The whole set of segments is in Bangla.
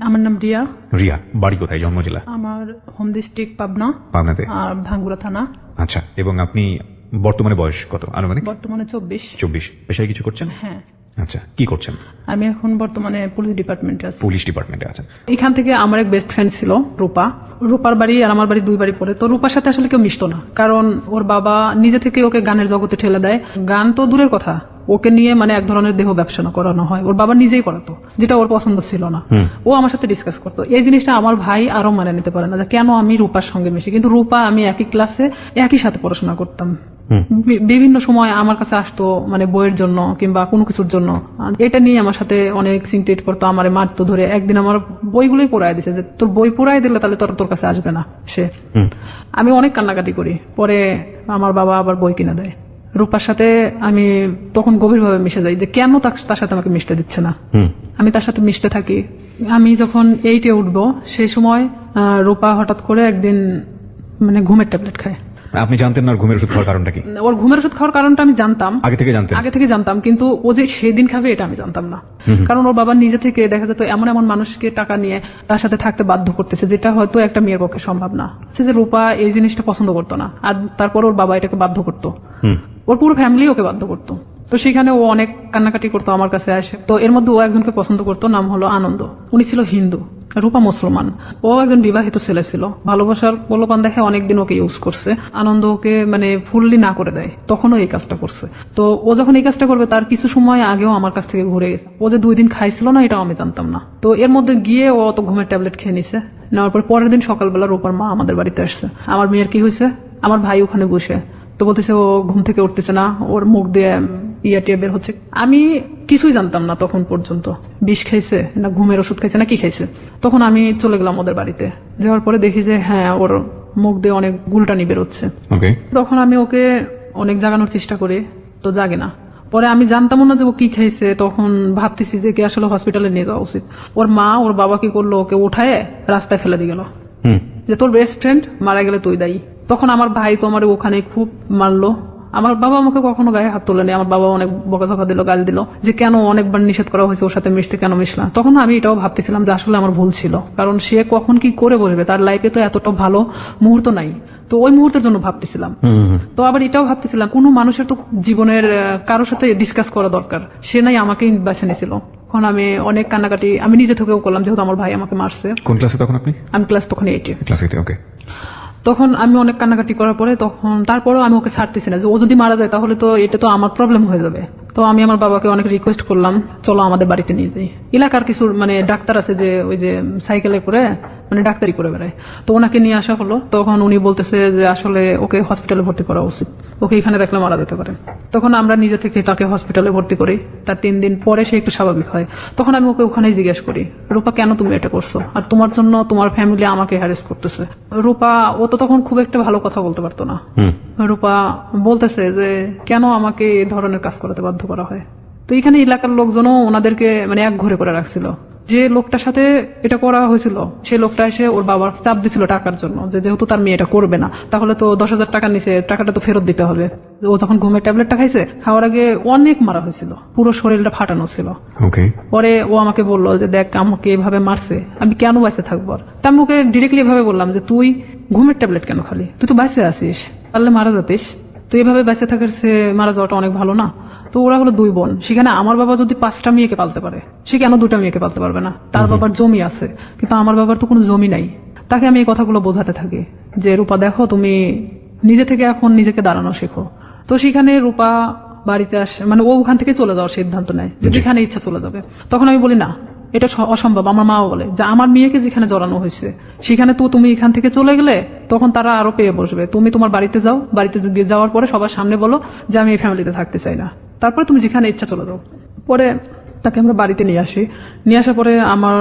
আমার নাম রিয়া। রিয়া বাড়ি কোথায়? জন্ম জেলা? আমার হোম ডিস্ট্রিক্ট পাবনা। পাবনাতে? আর ভাঙ্গুরা থানা। আচ্ছা এবং আপনি বর্তমানে বয়স কত? আনুমানিক? বর্তমানে চব্বিশ। চব্বিশ। পেশায় কিছু করছেন? হ্যাঁ। আচ্ছা কি করছেন? আমি এখন বর্তমানে পুলিশ ডিপার্টমেন্টে আছি। পুলিশ ডিপার্টমেন্টে আছেন। এখান থেকে আমার এক বেস্ট ফ্রেন্ড ছিল রূপা। রূপার বাড়ি আর আমার বাড়ি দুই বাড়ি পড়ে। তো রূপার সাথে আসলে কেউ মিশতো না। কারণ ওর বাবা নিজে থেকে ওকে গানের জগতে ঠেলে দেয়। গান তো দূরের কথা। ওকে নিয়ে মানে এক ধরনের দেহ ব্যবসা করানো হয়। ওর বাবা নিজেই করাতো যেটা ওর পছন্দ ছিল না। ও আমার সাথে ডিসকাস করতো। এই জিনিসটা আমার ভাই আরও মানে নিতে পারে না কেন আমি রূপার সঙ্গে মিশি। কিন্তু রূপা আমি একই ক্লাসে একই সাথে পড়াশোনা করতাম। বিভিন্ন সময় আমার কাছে আসতো মানে বইয়ের জন্য কিংবা কোনো কিছুর জন্য। এটা নিয়ে আমার সাথে অনেক সিনটেট করতো আমার মারতো ধরে। একদিন আমার বইগুলোই পড়ায় দিছে যে তোর বই পড়ায় দিলে তাহলে তোর তোর কাছে আসবে না সে। আমি অনেক কান্নাকাটি করি পরে আমার বাবা আবার বই কিনে দেয়। রূপার সাথে আমি তখন গভীরভাবে মিশে যাই যে কেন তার- সাথে আমাকে মিশতে দিচ্ছে না? আমি তার সাথে মিশতে থাকি। আমি যখন এইটে উঠবো সেই সময় আহ, রূপা হঠাৎ করে একদিন মানে ঘুমের ট্যাবলেট খায়। আপনি জানতেন না ঘুমের ওষুধ খাওয়ার কারণটা কি? ওর ঘুমের ওষুধ খাওয়ার কারণটা আমি জানতাম। আগে থেকে জানতেন? আগে থেকে জানতাম কিন্তু ও যে সেদিন খাবে এটা আমি জানতাম না। কারণ ওর বাবা নিজে থেকে দেখা যেত এমন এমন মানুষকে টাকা নিয়ে তার সাথে থাকতে বাধ্য করতেছে যেটা হয়তো একটা মেয়ের পক্ষে সম্ভব না। সে যে রূপা এই জিনিসটা পছন্দ করতো না আর তারপর ওর বাবা এটাকে বাধ্য করতো। হুম। ওর পুরো ফ্যামিলি ওকে বাধ্য করতো। তো সেখানে ও অনেক কান্নাকাটি করতো আমার কাছে আসে তো এর মধ্যে ও একজনকে পছন্দ করতো, নাম হলো আনন্দ। উনি ছিল হিন্দু, রূপা মুসলমান। ও একজন বিবাহিত ছেলে ছিল। ভালোবাসার প্রলোপান দেখে অনেকদিন ওকে ইউজ করছে। আনন্দ ওকে মানে ফুললি না করে দেয়। তখনও এই কাজটা করছে। তো ও যখন এই কাজটা করবে, তার কিছু সময় আগেও আমার কাছ থেকে ঘুরে গেছে। ও যে দুই দিন খাইছিল না, এটাও আমি জানতাম না। তো এর মধ্যে গিয়ে ও অত ঘুমের ট্যাবলেট খেয়ে নিছে। নেওয়ার পর পরের দিন সকালবেলা রূপার মা আমাদের বাড়িতে আসছে। আমার মেয়ের কি হয়েছে? আমার ভাই ওখানে বসে। তো বলতেছে, ও ঘুম থেকে উঠতেছে না। ওর মুখ দিয়ে ইয়া টিয়া বের হচ্ছে। আমি কিছুই জানতাম না তখন পর্যন্ত। বিষ খাইছে না ঘুমের ওষুধ খাইছে না কি খাইছে। তখন আমি চলে গেলাম ওদের বাড়িতে। যাওয়ার পরে দেখি যে হ্যাঁ ওর মুখ দিয়ে অনেক গুলটানি বেরোচ্ছে। তখন আমি ওকে অনেক জাগানোর চেষ্টা করি তো জাগে না। পরে আমি জানতাম না যে ও কি খাইছে তখন ভাবতেছি যে কি আসলে হসপিটালে নিয়ে যাওয়া উচিত। ওর মা ওর বাবা কি করল ওকে উঠায় রাস্তায় ফেলে দিয়ে গেল। হুম। যে তোর বেস্ট ফ্রেন্ড মারা গেলে তুই দায়ী। তখন আমার ভাই তো আমার ওখানে খুব মারলো। আমার বাবা আমাকে কখনো গায়ে হাত তোলেনি আমার বাবা অনেক বকাঝকা দিল গাল দিল যে কেন অনেকবার নিষেধ করা হয়েছে ওর সাথে মিশতে কেন মিশলাম তখন আমি এটাও ভাবতেছিলাম যে আসলে আমার ভুল ছিল কারণ সে কখন কি করে বসবে তার লাইফে তো এতটা ভালো মুহূর্ত নাই। তো ওই মুহূর্তের জন্য ভাবতেছিলাম। তো আবার এটাও ভাবতেছিলাম কোনো মানুষের তো জীবনের কারোর সাথে ডিসকাস করা দরকার। সে নাই আমাকেই বেছে নিয়েছিল তখন আমি অনেক কান্নাকাটি আমি নিজে থেকেও করলাম যেহেতু আমার ভাই আমাকে মারছে। কোন ক্লাসে তখন আপনি? আমি ক্লাস তখন এইটে ক্লাস এইটে ওকে তখন আমি অনেক কান্নাকাটি করার পরে তখন, তারপরেও আমি ওকে ছাড়তেছি না। যে ও যদি মারা যায়, তাহলে তো এটা তো আমার প্রবলেম হয়ে যাবে। তো আমি আমার বাবাকে অনেক রিকোয়েস্ট করলাম, চলো আমাদের বাড়িতে নিয়ে যাই। এলাকার কিছু মানে ডাক্তার আছে যে, ওই যে, সাইকেলে করে মানে ডাক্তারি করে বেড়ায়। তো ওনাকে নিয়ে আসা হলো। তখন উনি বলতেছে যে আসলে ওকে হসপিটালে ভর্তি করা উচিত। ওকে এখানে রাখলে মারা যেতে পারে। তখন আমরা নিজে থেকে তাকে হসপিটালে ভর্তি করি। তার তিন দিন পরে সে একটু স্বাভাবিক হয়। তখন আমি ওকে ওখানেই জিজ্ঞেস করি রূপা কেন তুমি এটা করছ? আর তোমার জন্য তোমার ফ্যামিলি আমাকে হ্যারেস করতেছে। রূপা ও তো তখন খুব একটা ভালো কথা বলতে পারতো না। রূপা বলতেছে যে কেন আমাকে এই ধরনের কাজ করাতে বাধ্য করা হয়? তো এখানে এলাকার লোকজনও ওনাদেরকে মানে এক ঘরে করে রাখছিল। যে লোকটার সাথে এটা করা হয়েছিল সেই লোকটা এসে ওর বাবার চাপ দিছিল টাকার জন্য যে যেহেতু তার মেয়ে এটা করবে না তাহলে তো দশ হাজার টাকা নিচে টাকাটা তো ফেরত দিতে হবে। ও যখন ঘুমের ট্যাবলেটটা খাইছে খাওয়ার আগে অনেক মারা হয়েছিল পুরো শরীরটা ফাটানো ছিল। পরে ও আমাকে বলল যে দেখ আমাকে এভাবে মারছে আমি কেন বাইসে থাকব আর? তা আমি ওকে ডিরেক্টলি এভাবে বললাম যে তুই ঘুমের ট্যাবলেট কেন খালি? তুই তো বাইসে আসিস পারলে মারা যাতিস। তুই এভাবে বাইসে থাকার সে মারা যাওয়াটা অনেক ভালো না? তো ওরা হলো দুই বোন। সেখানে আমার বাবা যদি পাঁচটা মেয়েকে পালতে পারে সে কেন দুটা মেয়েকে পালতে পারবে না? তার বাবার জমি আছে কিন্তু আমার বাবার তো কোনো জমি নাই। তাকে আমি এই কথাগুলো বোঝাতে থাকি যে রূপা দেখো তুমি নিজে থেকে এখন নিজেকে দাঁড়ানো শেখো। তো সেখানে রূপা বাড়িতে আসে মানে ও ওখান থেকে চলে যাওয়ার সিদ্ধান্ত নেয় যে যেখানে ইচ্ছা চলে যাবে। তখন আমি বলি না এটা অসম্ভব। আমার মাও বলে যে আমার মেয়েকে যেখানে জড়ানো হয়েছে সেখানে তো তুমি এখান থেকে চলে গেলে তখন তারা আরও পেয়ে বসবে। তুমি তোমার বাড়িতে যাও বাড়িতে যাওয়ার পরে সবার সামনে বলো যে আমি এই ফ্যামিলিতে থাকতে চাই না। তারপরে তুমি যেখানে ইচ্ছা চলে যাও। পরে তাকে আমরা বাড়িতে নিয়ে আসি। নিয়ে আসার পরে আমার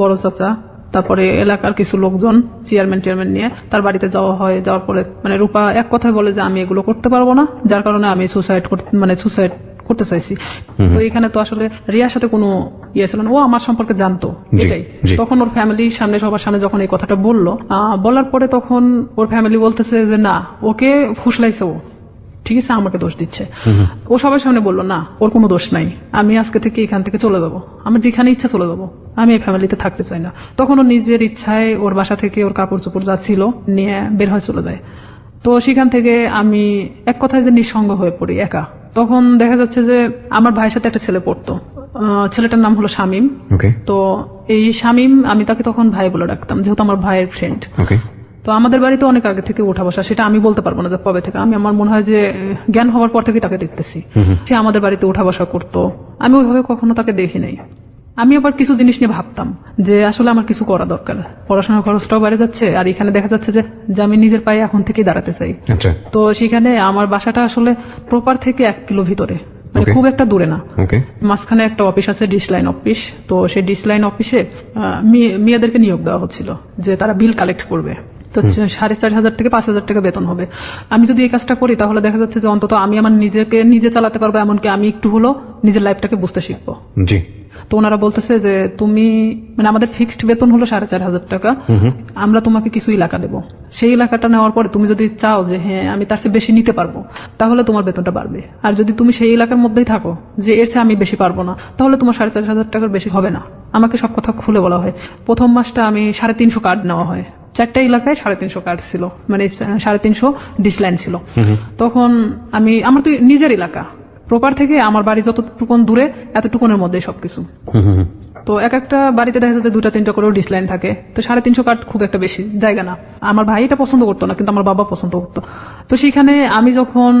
বড় চাচা তারপরে এলাকার কিছু লোকজন চেয়ারম্যান চেয়ারম্যান নিয়ে তার বাড়িতে যাওয়া হয়। যাওয়ার পরে মানে রূপা এক কথায় বলে যে আমি এগুলো করতে পারব না। যার কারণে আমি সুসাইড মানে সুসাইড করতে চাইছি। তো এখানে তো আসলে রিয়ার সাথে কোনো ইয়ে ছিল না। ও আমার সম্পর্কে জানতো। এটাই। তখন ওর ফ্যামিলির সামনে সবার সামনে যখন এই কথাটা বলল বলার পরে তখন ওর ফ্যামিলি বলতেছে যে না ওকে ফুসলাইছে ও। ঠিক আছে আমাকে দোষ দিচ্ছে। ও সবার সামনে বলল না ওর কোনো দোষ নাই। আমি আজকে থেকে এখান থেকে চলে যাব। আমার যেখানে ইচ্ছা চলে যাব। আমি এই ফ্যামিলিতে থাকতে চাই না। তখন ও নিজের ইচ্ছায় ওর বাসা থেকে ওর কাপড় চোপড় যা ছিল নিয়ে বের হয়ে চলে যায়। তো সেখান থেকে আমি এক কথায় যে নিঃসঙ্গ হয়ে পড়ি একা। তখন দেখা যাচ্ছে যে আমার ভাইয়ের সাথে একটা ছেলে পড়তো। ছেলেটার নাম হলো শামীম। তো এই শামীম আমি তাকে তখন ভাই বলে ডাকতাম যেহেতু আমার ভাইয়ের ফ্রেন্ড তো আমাদের বাড়িতে অনেক আগে থেকে উঠা বসা সেটা আমি বলতে পারব না যে কবে থেকে। আমি আমার মনে হয় যে জ্ঞান হওয়ার পর থেকে তাকে দেখতেছি। সে আমাদের বাড়িতে উঠা বসা করতো। আমি ওইভাবে কখনো তাকে দেখি নাই। আমি আবার কিছু জিনিস নিয়ে ভাবতাম যে আসলে আমার কিছু করা দরকার। পড়াশোনার খরচটাও বেড়ে যাচ্ছে আর এখানে দেখা যাচ্ছে যে যে আমি নিজের পায়ে এখন থেকেই দাঁড়াতে চাই। আচ্ছা। তো সেখানে আমার বাসাটা আসলে প্রপার থেকে এক কিলো ভিতরে। মানে খুব একটা দূরে না। মাঝখানে একটা অফিস আছে ডিশ লাইন অফিস তো সেই ডিশ লাইন অফিসে মেয়েদেরকে নিয়োগ দেওয়া হচ্ছিল যে তারা বিল কালেক্ট করবে। তো সাড়ে চার হাজার থেকে পাঁচ হাজার টাকা বেতন হবে। আমি যদি এই কাজটা করি তাহলে দেখা যাচ্ছে যে অন্তত আমি আমার নিজেকে নিজে চালাতে পারব এমনকি আমি একটু হলো নিজের লাইফটাকে বুঝতে শিখব। জি। তো ওনারা বলতেছে যে তুমি মানে আমাদের ফিক্সড বেতন হলো সাড়ে চার হাজার টাকা। আমরা তোমাকে কিছু এলাকা দেবো। সেই এলাকাটা নেওয়ার পরে তুমি যদি চাও যে হ্যাঁ আমি তার চেয়ে বেশি নিতে পারব তাহলে তোমার বেতনটা বাড়বে। আর যদি তুমি সেই এলাকার মধ্যেই থাকো যে এর চেয়ে আমি বেশি পারব না তাহলে তোমার সাড়ে চার হাজার টাকার বেশি হবে না। আমাকে সব কথা খুলে বলা হয়। প্রথম মাসটা আমি সাড়ে তিনশো কার্ড নেওয়া হয়। চারটা এলাকায় সাড়ে তিনশো কার্ড ছিল মানে সাড়ে তিনশো ডিসলাইন ছিল। তখন আমি আমার তো নিজের এলাকা। প্রপার থেকে আমার বাড়ি যতটুকুন দূরে এতটুকুনের মধ্যে সবকিছু। তো এক একটা বাড়িতে দেখা যাচ্ছে দুটা তিনটা করেও ডিসলাইন থাকে। তো সাড়ে তিনশো কাঠ খুব একটা বেশি জায়গা না। আমার ভাই এটা পছন্দ করতো না কিন্তু আমার বাবা পছন্দ করতো। তো সেখানে আমি যখন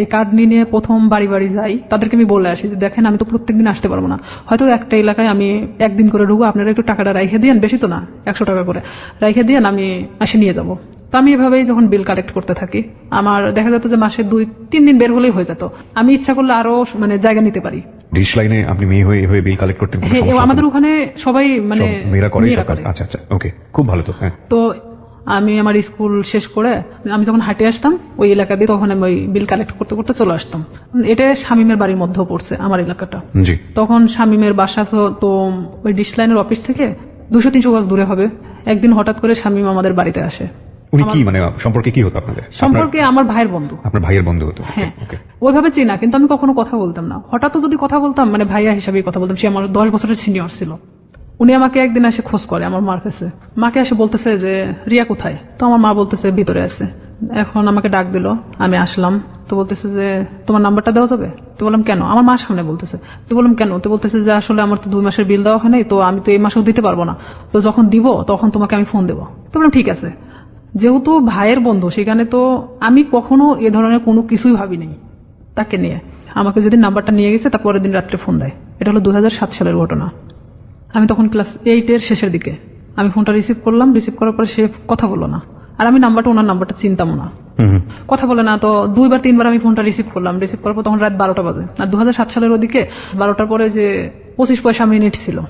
এই কার্ড নিয়ে প্রথম বাড়ি বাড়ি যাই তাদেরকে আমি বলে আসি যে দেখেন আমি তো প্রত্যেকদিন আসতে পারব না। হয়তো একটা এলাকায় আমি একদিন করে ঢুকবো আপনারা একটু টাকাটা রাইখে দিয়েন বেশি তো না একশো টাকা করে। রাইখে দিয়েন আমি আসে নিয়ে যাব। তো আমি এভাবেই যখন বিল কালেক্ট করতে থাকি আমার দেখা যেত যে মাসে দুই তিন দিন বের হলেই হয়ে যেত। আমি ইচ্ছা করলে আরও মানে জায়গা নিতে পারি। ডিশ লাইনে আপনি মেয়ে হয়ে হয়ে বিল কালেক্ট করতেন হ্যাঁ আমাদের ওখানে সবাই মানে মেয়েরা করে। আচ্ছা আচ্ছা ওকে খুব ভালো তো হ্যাঁ। তো আমি আমার স্কুল শেষ করে আমি যখন হাঁটে আসতাম ওই এলাকা দিয়ে তখন আমি ওই বিল কালেক্ট করতে করতে চলে আসতাম। এটা শামিমের বাড়ির মধ্যেও পড়ছে আমার এলাকাটা। তখন শামিমের বাসা তো- ওই ডিশ লাইনের অফিস থেকে দুশো তিনশো গজ দূরে হবে। একদিন হঠাৎ করে শামিম আমাদের বাড়িতে আসে। উনি কি মানে সম্পর্কে কি হতো আপনাদের? সম্পর্কে আমার ভাইয়ের বন্ধু। আপনার ভাইয়ের বন্ধু হতো। হ্যাঁ। ওইভাবে চিনা কিন্তু আমি কখনো কথা বলতাম না। হঠাৎ যদি কথা বলতাম মানে ভাইয়া হিসাবে কথা বলতাম সে আমার দশ বছরের সিনিয়র ছিল। উনি আমাকে একদিন এসে খোঁজ করে, আমার মার কাছে। মাকে এসে বলতেছে যে, রিয়া কোথায়? তো আমার মা বলতেছে, ভিতরে আছে। এখন আমাকে ডাক দিল, আমি আসলাম। তো বলতেছে যে, তোমার নাম্বারটা দেওয়া যাবে? তো বললাম, কেন? আমার মা সামনে বলতেছে। তো বললাম, কেন? তো বলতেছে যে, আসলে আমার তো দুই মাসের বিল দেওয়া হয় নাই, তো আমি তো এই মাসেও দিতে পারব না। তো যখন দিব, তখন তোমাকে আমি ফোন দেবো। তো বললাম, ঠিক আছে। যেহেতু ভাইয়ের বন্ধু, সেখানে তো আমি কখনো এ ধরনের কোনো কিছুই ভাবিনি তাকে নিয়ে। আমাকে যেদিন নাম্বারটা নিয়ে গেছে তার পরের দিন রাত্রে ফোন দেয়। এটা হলো দু হাজার সাত সালের ঘটনা। আমি তখন ক্লাস এইটের শেষের দিকে। আমি ফোনটা রিসিভ করলাম রিসিভ করার পরে সে কথা বলল না। আর আমি নাম্বারটা ওনার নাম্বারটা চিনতামও না। কথা বলে না তো দুইবার তিনবার আমি ফোনটা রিসিভ করলাম। রিসিভ করার পর তখন রাত বারোটা বাজে। আর দু সালের ওদিকে বারোটার পরে যে পঁচিশ পয়সা মিনিট ছিল।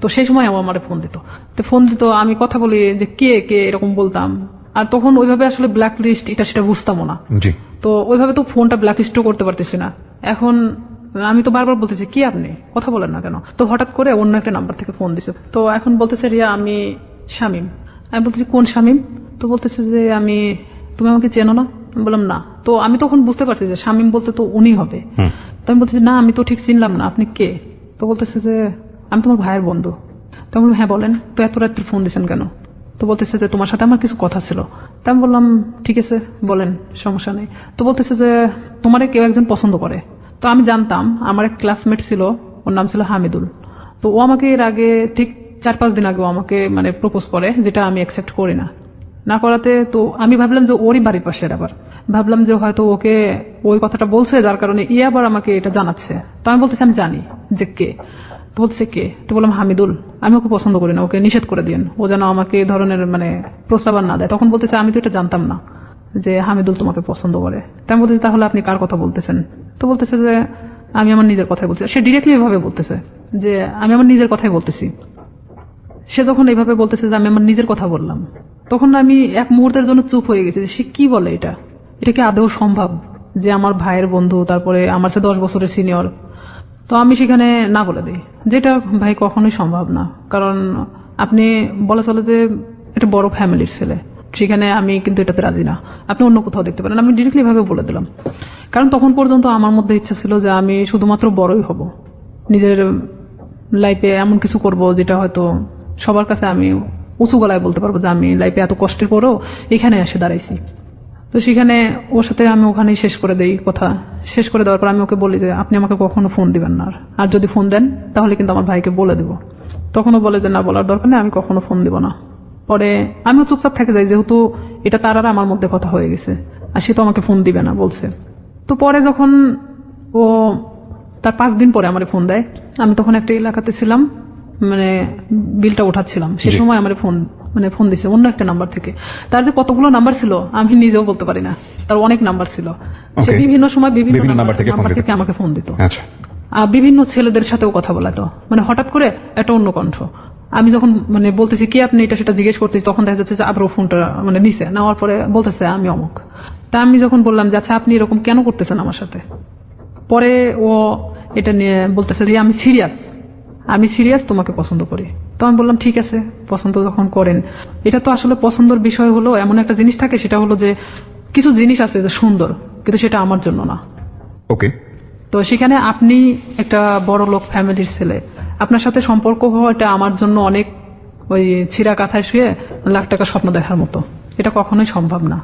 তো সেই সময় আমার আমারে ফোন দিত। তো ফোন দিত আমি কথা বলি যে কে কে এরকম বলতাম। আর তখন ওইভাবে আসলে ব্ল্যাক লিস্ট এটা সেটা বুঝতামও না। তো ওইভাবে তো ফোনটা ব্ল্যাক লিস্টও করতে পারতেছি না। এখন আমি তো বারবার বলতেছি কি আপনি? কথা বলেন না কেন? তো হঠাৎ করে অন্য একটা নাম্বার থেকে ফোন দিছে। তো এখন বলতেছে রিয়া আমি শামিম। আমি বলতেছি কোন শামিম? তো বলতেছে যে আমি তুমি আমাকে চেনো না? আমি বললাম না। তো আমি তখন বুঝতে পারছি যে শামিম বলতে তো উনি হবে। তো আমি বলতেছি না আমি তো ঠিক চিনলাম না। আপনি কে? তো বলতেছে যে আমি তোমার ভাইয়ের বন্ধু। তো আমি বললাম, হ্যাঁ বলেন। তো এত রাত্রে ফোন দিয়েছেন কেন? তো বলতেছে যে তোমার সাথে আমার কিছু কথা ছিল। তা আমি বললাম ঠিক আছে বলেন সমস্যা নেই। তো বলতেছে যে তোমারে কেউ একজন পছন্দ করে। তো আমি জানতাম, আমার এক ক্লাসমেট ছিল, ওর নাম ছিল হামিদুল। তো ও আমাকে এর আগে ঠিক চার পাঁচ দিন আগে ও আমাকে মানে প্রপোজ করে, যেটা আমি অ্যাকসেপ্ট করি না। না করাতে তো আমি ভাবলাম যে ওরই বাড়ির পাশের আবার। ভাবলাম যে হয়তো ওকে ওই কথাটা বলছে, যার কারণে ই আবার আমাকে এটা জানাচ্ছে। তো আমি বলতেছি, আমি জানি যে কে। তো বলছে, কে? তো বললাম, হামিদুল। আমি ওকে পছন্দ করি না, ওকে নিষেধ করে দিন ও যেন আমাকে এই ধরনের মানে প্রস্তাব না দেয়। তখন বলতেছে, আমি তো এটা জানতাম না যে হামিদুল তোমাকে পছন্দ করে। তাই বলতেছি, তাহলে আপনি কার কথা বলতেছেন? তো বলতেছে যে, আমি আমার নিজের কথাই বলছি। সে ডিরেক্টলি এভাবে বলতেছে যে, আমি আমার নিজের কথাই বলতেছি। সে যখন এইভাবে বলতেছে যে, আমি আমার নিজের কথা বললাম, তখন আমি এক মুহূর্তের জন্য চুপ হয়ে গেছি যে, সে কি বলে এটা? এটা কি আদৌ সম্ভব যে আমার ভাইয়ের বন্ধু, তারপরে আমার সাথে দশ বছরের সিনিয়র তো আমি সেখানে না বলে দিই। যেটা ভাই কখনোই সম্ভব না। কারণ আপনি বলা চলে যে, একটা বড় ফ্যামিলির ছেলে। সেখানে আমি কিন্তু এটাতে রাজি না। আপনি অন্য কোথাও দেখতে পারেন। আমি ডিরেক্টলি ভাবে বলে দিলাম। কারণ তখন পর্যন্ত আমার মধ্যে ইচ্ছা ছিল যে আমি শুধুমাত্র বড়ই হব। নিজের লাইফে এমন কিছু করব যেটা হয়তো সবার কাছে আমি উঁচু গলায় বলতে পারব যে আমি লাইফে এত কষ্টের পরেও এখানে এসে দাঁড়াইছি। তো সেখানে ওর সাথে আমি ওখানেই শেষ করে দেই কথা। শেষ করে দেওয়ার পর আমি ওকে বলি যে, আপনি আমাকে কখনো ফোন দিবেন না। আর। যদি ফোন দেন, তাহলে কিন্তু আমার ভাইকে বলে দেবো। তখনও বলে যে, না, বলার দরকার নেই, আমি কখনো ফোন দিব না। পরে আমিও চুপচাপ থেকে যাই যেহেতু এটা তার আর আমার মধ্যে কথা হয়ে গেছে। আর সে তো আমাকে ফোন দিবে না বলছে। তো পরে যখন ও তার পাঁচ দিন পরে আমার ফোন দেয় আমি তখন একটা এলাকাতে ছিলাম মানে বিলটা উঠাচ্ছিলাম সে সময় আমার ফোন মানে ফোন দিছে অন্য একটা নাম্বার থেকে। তার যে কতগুলো নাম্বার ছিল আমি নিজেও বলতে পারি না। তার অনেক নাম্বার ছিল। সে বিভিন্ন সময় বিভিন্ন নাম্বার। থেকে আমাকে ফোন দিত। আচ্ছা। আর বিভিন্ন ছেলেদের সাথেও কথা বলাতো। মানে হঠাৎ করে একটা অন্য কণ্ঠ। আমি যখন মানে বলতেছি, কি আপনি এটা সেটা জিজ্ঞেস করতেছি, তখন দেখা যাচ্ছে যে আবার ও ফোনটা মানে নিছে। নেওয়ার পরে বলতেছে, আমি অমুক। তা আমি যখন বললাম যে আচ্ছা আপনি এরকম কেন করতেছেন আমার সাথে? পরে ও এটা নিয়ে বলতেছে যে, আমি সিরিয়াস। আমি সিরিয়াস, তোমাকে পছন্দ করি। তো আমি বললাম, ঠিক আছে, পছন্দ যখন করেন। এটা তো আসলে পছন্দের বিষয় হলো এমন একটা জিনিস থাকে, সেটা হলো যে, কিছু জিনিস আছে যে সুন্দর, কিন্তু সেটা আমার জন্য না। ওকে তো সেখানে আপনি একটা বড় লোক ফ্যামিলির ছেলে। আপনার সাথে সম্পর্ক হওয়া এটা আমার জন্য অনেক ওই ছিঁড়া কাঁথায় শুয়ে লাখ টাকা স্বপ্ন দেখার মতো। এটা কখনোই সম্ভব না।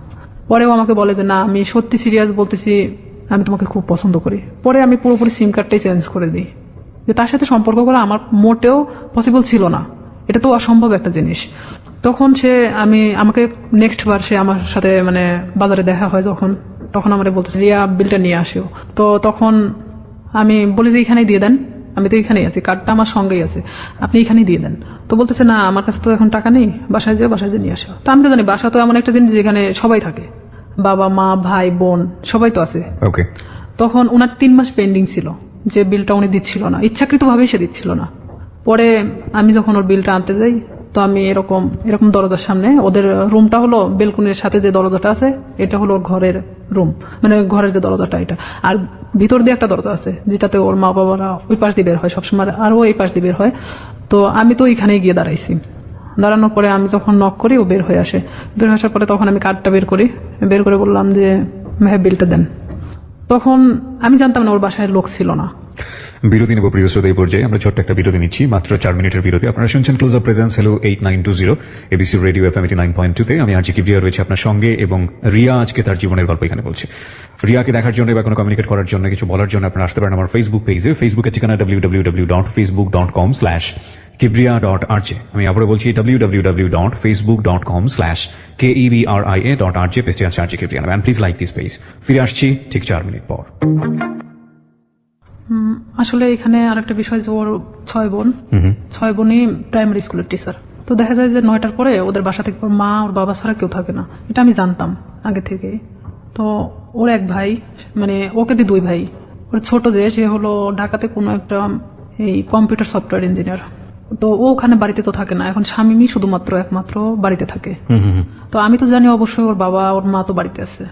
পরেও আমাকে বলে যে, না, আমি সত্যি সিরিয়াস বলতেছি, আমি তোমাকে খুব পছন্দ করি। পরে আমি পুরোপুরি সিম কার্ডটাই চেঞ্জ করে দিই। যে, তার সাথে সম্পর্ক করা আমার মোটেও পসিবল ছিল না। এটা তো অসম্ভব একটা জিনিস। তখন সে আমি, আমাকে নেক্সট বার সে আমার সাথে মানে বাজারে দেখা হয় যখন। তখন আমার বলতেছে রিয়া বিলটা নিয়ে আসিও। তো তখন আমি বলি যে এখানেই দিয়ে দেন। আমি তো এখানেই আছি। কার্ডটা আমার সঙ্গেই আছে। আপনি এখানেই দিয়ে দেন। তো বলতেছে না আমার কাছে তো এখন টাকা নেই। বাসায় যেয়ে বাসায় যেয়ে নিয়ে আসো তো আমি তো জানি বাসা তো এমন একটা জিনিস যেখানে সবাই থাকে। বাবা মা ভাই বোন সবাই তো আছে। ওকে তখন ওনার তিন মাস পেন্ডিং ছিল যে বিলটা উনি দিচ্ছিল না। ইচ্ছাকৃতভাবেই সে দিচ্ছিল না। পরে আমি যখন ওর বিলটা আনতে যাই তো আমি এরকম এরকম দরজার সামনে, ওদের রুমটা হলো বেলকুনির সাথে যে দরজাটা আছে, এটা হলো ঘরের রুম মানে ঘরের যে দরজাটা এটা। আর ভিতর দিয়ে একটা দরজা আছে, যেটাতে ওর মা বাবারা ওই পাশ দিয়ে বের হয় সবসময়, আর ও এই পাশ দিয়ে বের হয়। তো আমি তো ওইখানেই গিয়ে দাঁড়াইছি। দাঁড়ানোর পরে আমি যখন নক করি, ও বের হয়ে আসে। বের আসার পরে তখন আমি কার্ডটা বের করি। বের করে বললাম যে ভাই বিলটা দেন। তখন আমি জানতাম না ওর বাসায় লোক ছিল না। বিরতি নেব প্রিয় শ্রোতা, এই পর্যায়ে আমরা ছোট্ট একটা বিরতি নিচ্ছি। মাত্র চার মিনিটের বিরতি। আপনারা শুনছেন close of presence hello eight nine two zero A B C radio F M nine point টুতে আমি আজকে কিবরিয়া রয়েছে আপনার সঙ্গে এবং রিয়া আজকে তার জীবনের গল্প এখানে বলছে। রিয়াকে দেখার জন্য বা কোনো কমিউনিকেট করার জন্য কিছু বলার জন্য আপনারা আসতে পারেন আমার ফেসবুক পেজে ফেসবুকের ঠিকানা W W W dot Facebook dot com slash Kibria dot R J আমি আবারও বলছি W W W dot Facebook dot com slash K E B R I A dot R J পেজটি আছে R J and please like this page ফিরে আসছি ঠিক চার মিনিট পর। আসলে এখানে আর একটা বিষয় যে ওর ছয় বোন। ছয় বোনই প্রাইমারি স্কুলের টিচার তো দেখা যায় যে নয়টার পরে ওদের বাসা থেকে ওর মা ওর বাবা ছাড়া কেউ থাকে না। এটা আমি জানতাম আগে থেকে তো ওর এক ভাই মানে ওকে দিয়ে দুই ভাই। ওর ছোট যে সে হলো ঢাকাতে কোনো একটা এই কম্পিউটার সফটওয়্যার ইঞ্জিনিয়ার তো ও ওখানে বাড়িতে তো থাকে না। এখন স্বামীমই শুধুমাত্র একমাত্র বাড়িতে থাকে। তো আমি তো জানি অবশ্যই ওর বাবা ওর মা তো বাড়িতে আছে।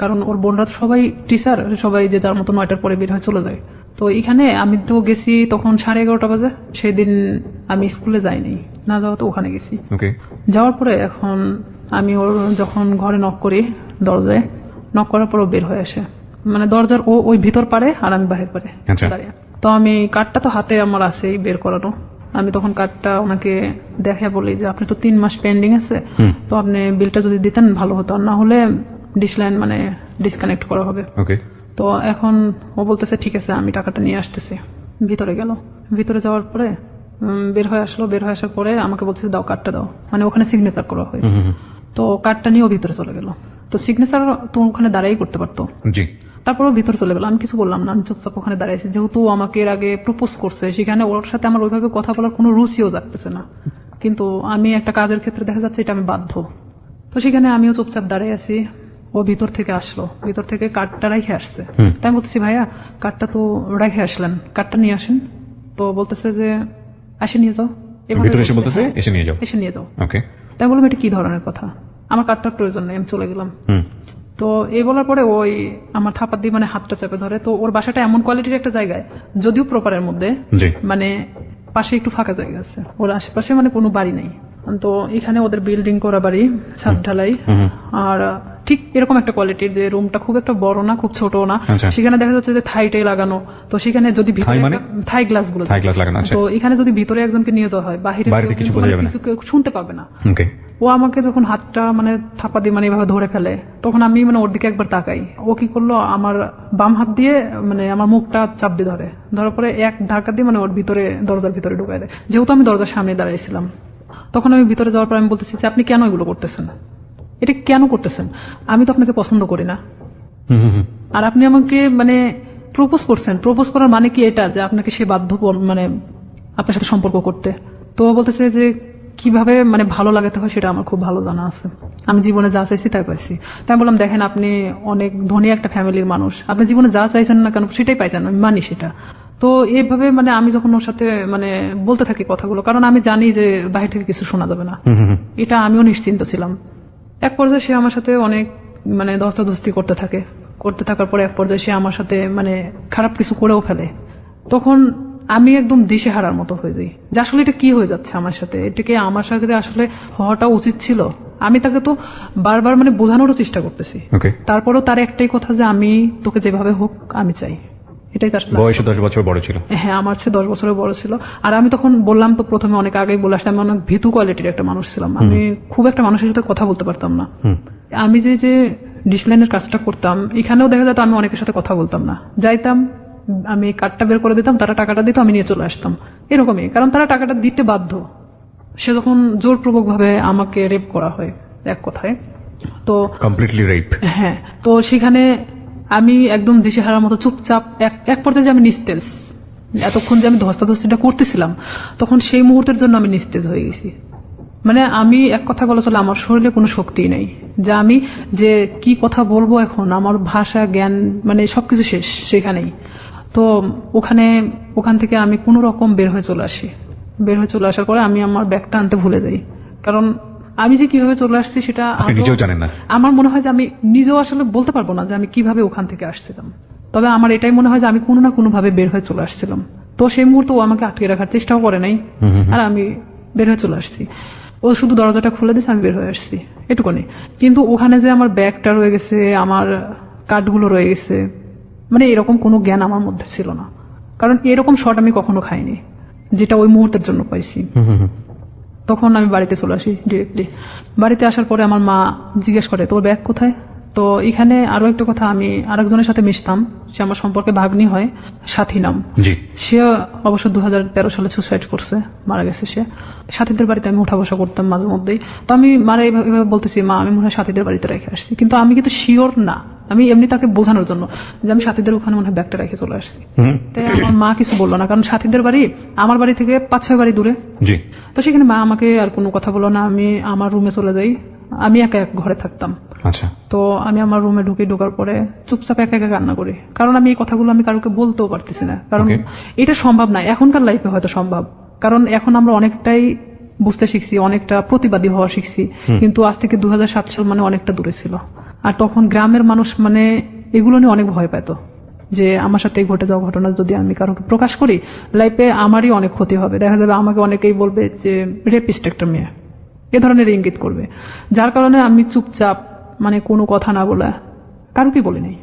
কারণ ওর বোনরা তো সবাই টিচার সবাই যে যার মতো নয়টার পরে বের হয়ে চলে যায়। তো এখানে আমি তো গেছি তখন সাড়ে এগারোটা বাজে। সেদিন আমি স্কুলে যাইনি। না যাওয়া তো ওখানে গেছি। যাওয়ার পরে এখন আমি ওর যখন ঘরে নক করি দরজায় নক করার পর ও বের হয়ে আসে। মানে দরজার ও ওই ভিতর পারে আর আমি বাহির পারে। আচ্ছা। তো আমি কার্ডটা তো হাতে আমার আছেই বের করানো। আমি তখন কার্ডটা ওনাকে দেখে বলি যে আপনি তো তিন মাস পেন্ডিং আছে তো আপনি বিলটা যদি দিতেন ভালো হতো। আর না হলে ডিসলাইন মানে ডিসকানেক্ট করা হবে। ওকে তো এখন ও বলতেছে ঠিক আছে আমি টাকাটা নিয়ে আসতেছি। ভিতরে গেল। ভিতরে যাওয়ার পরে বের হয়ে আসলো। বের হয়ে আসার পরে আমাকে বলছে দাও কার্ডটা দাও। মানে ওখানে সিগনেচার করা হয়। তো কার্ডটা নিয়ে ও ভিতরে চলে গেল। তো সিগনেচার তো ওখানে দাঁড়াই করতে পারতো। জি। তারপরও ভিতরে চলে গেল। আমি কিছু বললাম না আমি চুপচাপ ওখানে দাঁড়াইছি। যেহেতু আমাকে এর আগে প্রপোজ করছে সেখানে ওর সাথে আমার ওইভাবে কথা বলার কোনো রুচিও যাচ্ছে না। কিন্তু আমি একটা কাজের ক্ষেত্রে দেখা যাচ্ছে এটা আমি বাধ্য। তো সেখানে আমিও চুপচাপ দাঁড়িয়ে আছি। ও ভিতর থেকে আসলো। ভিতর থেকে কার্ডটা রেখে আসছে। তাই আমি বলতেছি ভাইয়া কার্ডটা তো রেখে আসলেন। কার্ডটা নিয়ে আসেন। তো বলতেছে যে আসে নিয়ে যাও। এভাবে ভিতরে এসে বলতেছে, বলতেছে হ্যাঁ, এসে নিয়ে যাও। এসে নিয়ে যাও। ওকে তাই বললাম এটা কি ধরনের কথা? আমার কার্ডটার প্রয়োজন নেই আমি চলে গেলাম। তো এই বলার পরে ওই আমার থাপার দিয়ে মানে হাতটা চেপে ধরে। তো ওর বাসাটা এমন কোয়ালিটির একটা জায়গায় যদিও প্রপারের মধ্যে মানে পাশে একটু ফাঁকা জায়গা আছে। ওর আশেপাশে মানে কোনো বাড়ি নেই। তো এখানে ওদের বিল্ডিং করা বাড়ি ছাদ ঢালাই। আর ঠিক এরকম একটা কোয়ালিটির যে রুমটা খুব একটা বড় না খুব ছোট না। আচ্ছা। সেখানে দেখা যাচ্ছে যে থাইটাই লাগানো। তো সেখানে যদি ভিতরে থাই মানে? গ্লাসগুলো লাগানো তো এখানে যদি ভিতরে একজনকে নিয়ে যাওয়া হয় বাহিরে বাইরে কিছু মানে শুনতে পাবে না। ও আমাকে যখন হাতটা মানে থাপা দিয়ে মানে এভাবে ধরে ফেলে তখন আমি মানে ওর দিকে একবার তাকাই। ও কি করল? আমার বাম হাত দিয়ে মানে আমার মুখটা চাপ দিয়ে ধরে। ধরার পরে এক ধাক্কা দিয়ে মানে ওর ভিতরে দরজার ভিতরে ঢুকাই দেয়। যেহেতু আমি দরজার সামনে দাঁড়িয়েছিলাম তখন আমি ভিতরে যাওয়ার পর আমি বলতেছি যে আপনি কেন এগুলো করতেছেন? এটা কেন করতেছেন? আমি তো আপনাকে পছন্দ করি না। আর আপনি আমাকে মানে প্রপোজ করছেন। প্রপোজ করার মানে কি এটা? যে আপনাকে সে বাধ্য মানে আপনার সাথে সম্পর্ক করতে। তো ও বলতেছে যে কীভাবে মানে ভালো লাগাতে হয় সেটা আমার খুব ভালো জানা আছে। আমি জীবনে যা চাইছি তাই পাইছি। তাই বললাম দেখেন আপনি অনেক ধনী একটা ফ্যামিলির মানুষ। আপনি জীবনে যা চাইছেন না কেন সেটাই পাইছেন আমি মানি সেটা। তো এইভাবে মানে আমি যখন ওর সাথে মানে বলতে থাকি কথাগুলো কারণ আমি জানি যে বাইরে থেকে কিছু শোনা যাবে না। এটা আমিও নিশ্চিন্ত ছিলাম। এক পর্যায়ে সে আমার সাথে অনেক মানে ধস্তাধস্তি করতে থাকে। করতে থাকার পরে এক পর্যায়ে সে আমার সাথে মানে খারাপ কিছু করেও ফেলে। তখন আমি একদম দিশে হারার মতো হয়ে যাই। যে আসলে এটা কি হয়ে যাচ্ছে আমার সাথে? এটাকে আমার সাথে আসলে হওয়াটা উচিত ছিল? আমি তাকে তো বারবার মানে বোঝানোরও চেষ্টা করতেছি। তারপরেও তার একটাই কথা যে আমি তোকে যেভাবে হোক আমি চাই। এটাই তার বয়সে দশ বছর বড় ছিল। হ্যাঁ আমার চেয়ে দশ বছরের বড় ছিল। আর আমি তখন বললাম তো প্রথমে অনেক আগেই বলে আসছি আমি অনেক ভীতু কোয়ালিটির একটা মানুষ ছিলাম। আমি খুব একটা মানুষের সাথে কথা বলতে পারতাম না। আমি যে যে ডিসলাইনের কাজটা করতাম এখানেও দেখা যেত আমি অনেকের সাথে কথা বলতাম না। যাইতাম আমি কার্ডটা বের করে দিতাম তারা টাকাটা দিত আমি নিয়ে চলে আসতাম। এরকমই কারণ তারা টাকাটা দিতে বাধ্য। সে যখন জোরপূর্বক ভাবে আমাকে রেপ করা হয় এক কথায় তো কমপ্লিটলি রেপ হ্যাঁ তো সেখানে আমি একদম দিশেহারার মতো চুপচাপ এক এক পর্যায়ে যে আমি নিস্তেজ এতক্ষণ যে আমি ধস্তাধস্তিটা করতেছিলাম তখন সেই মুহূর্তের জন্য আমি নিস্তেজ হয়ে গেছি। মানে আমি এক কথা বলা চলে আমার শরীরে কোনো শক্তি নেই। যে আমি যে কি কথা বলব এখন আমার ভাষা জ্ঞান মানে সবকিছু শেষ সেখানেই। তো ওখানে ওখান থেকে আমি কোনো রকম বের হয়ে চলে আসি। বের হয়ে চলে আসার পরে আমি আমার ব্যাগটা আনতে ভুলে যাই। কারণ আমি যে কীভাবে চলে আসছি সেটা নিজেও জানেন না। আমার মনে হয় যে আমি নিজেও আসলে বলতে পারব না যে আমি কীভাবে ওখান থেকে আসছিলাম। তবে আমার এটাই মনে হয় যে আমি কোনো না কোনো ভাবে বের হয়ে চলে আসছিলাম। তো সেই মুহূর্তে ও আমাকে আটকে রাখার চেষ্টাও করে নাই। আর আমি বের হয়ে চলে আসছি। ও শুধু দরজাটা খুলে দিয়েছে আমি বের হয়ে আসছি। এটুকুনি। কিন্তু ওখানে যে আমার ব্যাগটা রয়ে গেছে আমার কার্ডগুলো রয়ে গেছে মানে এরকম কোনো জ্ঞান আমার মধ্যে ছিল না। কারণ এরকম শট আমি কখনো খাইনি যেটা ওই মুহূর্তের জন্য পাইছি। তখন আমি বাড়িতে চলে আসি ডিরেক্টলি বাড়িতে আসার পরে আমার মা জিজ্ঞেস করে তোর ব্যাগ কোথায়? তো এখানে আরও একটা কথা আমি আরেকজনের সাথে মিশতাম সে আমার সম্পর্কে ভাগ্নি হয় সাথী নাম। জি। সে অবশ্য দু হাজার তেরো সালে সুসাইড করছে মারা গেছে সে। সাথীদের বাড়িতে আমি উঠা বসা করতাম মাঝে মধ্যেই। তো আমি মারা এভাবে বলতেছি মা আমি মনে হয় সাথীদের বাড়িতে রেখে আসছি। কিন্তু আমি কিন্তু শিওর না। আমি এমনি তাকে বোঝানোর জন্য যে আমি সাথীদের ওখানে মনে হয় ব্যাগটা রেখে চলে আসছি। তাই আমার মা কিছু বলল না কারণ সাথীদের বাড়ি আমার বাড়ি থেকে পাঁচ ছয় বাড়ি দূরে। তো সেখানে মা আমাকে আর কোনো কথা বলল না আমি আমার রুমে চলে যাই। আমি একা এক ঘরে থাকতাম। আচ্ছা। তো আমি আমার রুমে ঢুকে ঢোকার পরে চুপচাপ একা একা কান্না করি। কারণ আমি এই কথাগুলো আমি কারোকে বলতেও পারতেছি না। কারণ এটা সম্ভব না। এখনকার লাইফে হয়তো সম্ভব। কারণ এখন আমরা অনেকটাই বুঝতে শিখছি অনেকটা প্রতিবাদী হওয়া শিখছি। কিন্তু আজ থেকে দু সাল মানে অনেকটা দূরে ছিল। আর তখন গ্রামের মানুষ মানে এগুলো নিয়ে অনেক ভয় পেত। যে আমার সাথে ঘটে যাওয়া ঘটনা যদি আমি কারোকে প্রকাশ করি লাইফে আমারই অনেক ক্ষতি হবে। দেখা যাবে আমাকে অনেকেই বলবে যে রেপিস্ট একটা মেয়ে। এ ধরনের ইঙ্গিত করবে। যার কারণে আমি চুপচাপ মানে কোনো কথা না বলে। কারোকে বলে নাই?